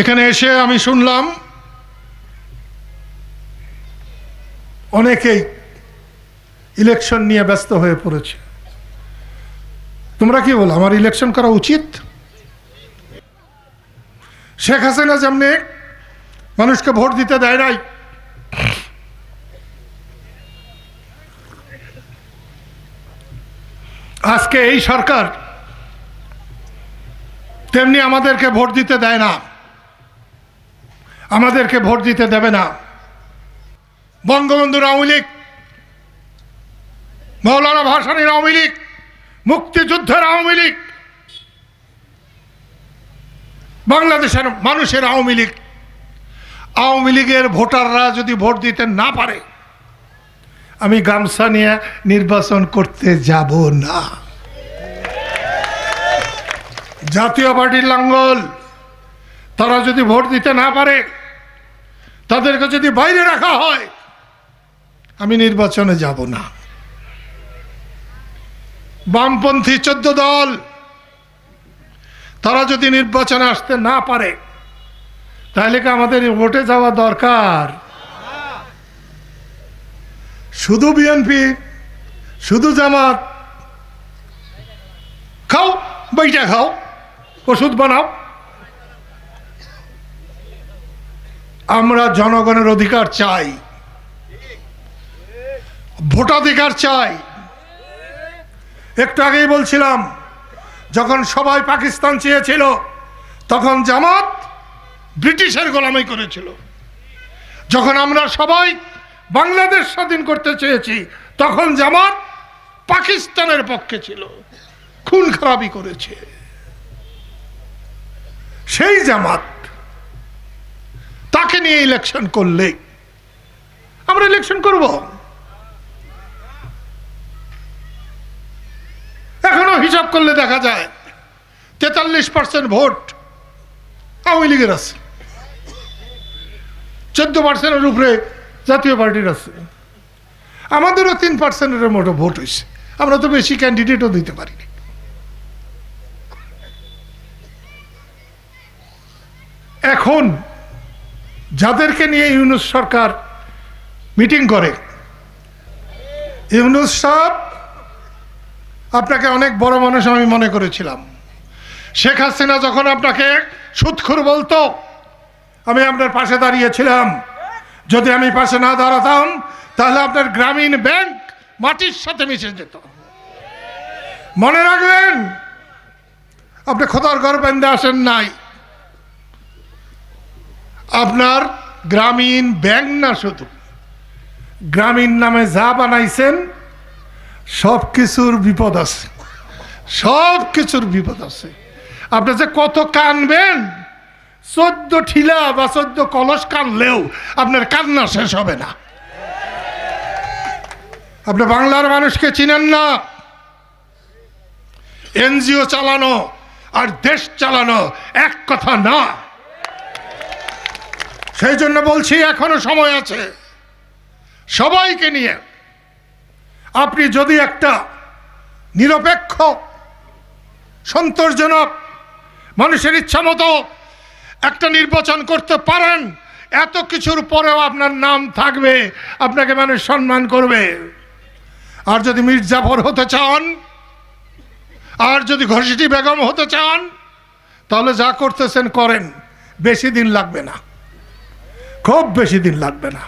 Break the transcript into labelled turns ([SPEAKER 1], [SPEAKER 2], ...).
[SPEAKER 1] এখানে এসে আমি শুনলাম অনেকেই ইলেকশন নিয়ে ব্যস্ত হয়ে পড়েছে। তোমরা কি বলো, আমার ইলেকশন করা উচিত? শেখ হাসিনা যেমনি মানুষকে ভোট দিতে দেয় নাই, আজকে এই সরকার তেমনি আমাদেরকে ভোট দিতে দেয় না। আমাদেরকে ভোট দিতে দেবে না। বঙ্গবন্ধুর আওয়ামী লীগ, মৌলানা ভাসানীর আওয়ামী লীগ, মুক্তিযুদ্ধের আওয়ামী লীগ, বাংলাদেশের মানুষের আওয়ামী লীগ। আওয়ামী লীগের ভোটাররা যদি ভোট দিতে না পারে, আমি গামছা নিয়ে নির্বাচন করতে যাব না। জাতীয় পার্টির লাঙ্গল। তারা যদি ভোট দিতে না পারে, তাদেরকে যদি বাইরে রাখা হয়, আমি নির্বাচনে যাব না। বামপন্থী চোদ্দ দল, তারা যদি নির্বাচনে আসতে না পারে, তাহলে কি আমাদের ভোটে যাওয়া দরকার? শুধু বিএনপি শুধু জামাত, খাও, বইটা খাও, ওষুধ বানাও। আমরা জনগণের অধিকার চাই। ভোটাধিকার চাই। একটু আগেই বলছিলাম, যখন সবাই পাকিস্তান চেয়েছিল, তখন জামাত ব্রিটিশের গোলামি করেছিল। যখন আমরা সবাই বাংলাদেশ স্বাধীন করতে চেয়েছি, তখন জামাত পাকিস্তানের পক্ষে ছিল। খুন খারাপি করেছে। সেই জামাত তাকে নিয়ে ইলেকশন করলে আমরা ইলেকশন করব। এখনও হিসাব করলে দেখা যায় তেতাল্লিশ পার্সেন্ট ভোট আওয়ামী লীগের আছে। চোদ্দ পার্সেন্টের উপরে জাতীয় পার্টির আছে। আমাদেরও তিন পার্সেন্টের মতো ভোট হয়েছে। আমরা তো বেশি ক্যান্ডিডেটও দিতে পারিনি। এখন যাদেরকে নিয়ে ইউনুস সরকার মিটিং করে, ইউনুস সাহেব, আপনাকে অনেক বড় মানুষ আমি মনে করেছিলাম। শেখ হাসিনা যখন আপনাকে সুৎখুর বলতো, আমি আপনার পাশে দাঁড়িয়েছিলাম। যদি আমি পাশে না দাঁড়াতাম, তাহলে আপনার গ্রামীণ ব্যাংক মাটির সাথে মিশে যেত। মনে রাখবেন, আপনি খোদার বেঁধে আসেন নাই। আপনার গ্রামীণ ব্যাংক না শুধু, গ্রামীণ নামে যা বানাইছেন সব কিছুর বিপদ আছে সব কিছুর বিপদ আছে। আপনি যে কত কানবেন, চোদ্দ ঠিলা বা চোদ্দ কলস কানলেও আপনার কান্না শেষ হবে না। আপনি বাংলার মানুষকে চিনেন না, এনজিও চালানো আর দেশ চালানো এক কথা না। সেই জন্য বলছি এখনও সময় আছে। সবাইকে নিয়ে আপনি যদি একটা নিরপেক্ষ, সন্তোষজনক মানুষের ইচ্ছা মতো একটা নির্বাচন করতে পারেন, এত কিছুর পরেও আপনার নাম থাকবে, আপনাকে মানুষ সম্মান করবে। আর যদি মির্জাফর হতে চান, আর যদি ঘষিটি বেগম হতে চান, তাহলে যা করতেছেন করেন, বেশি দিন লাগবে না। খুব বেশি দিন লাগবে না।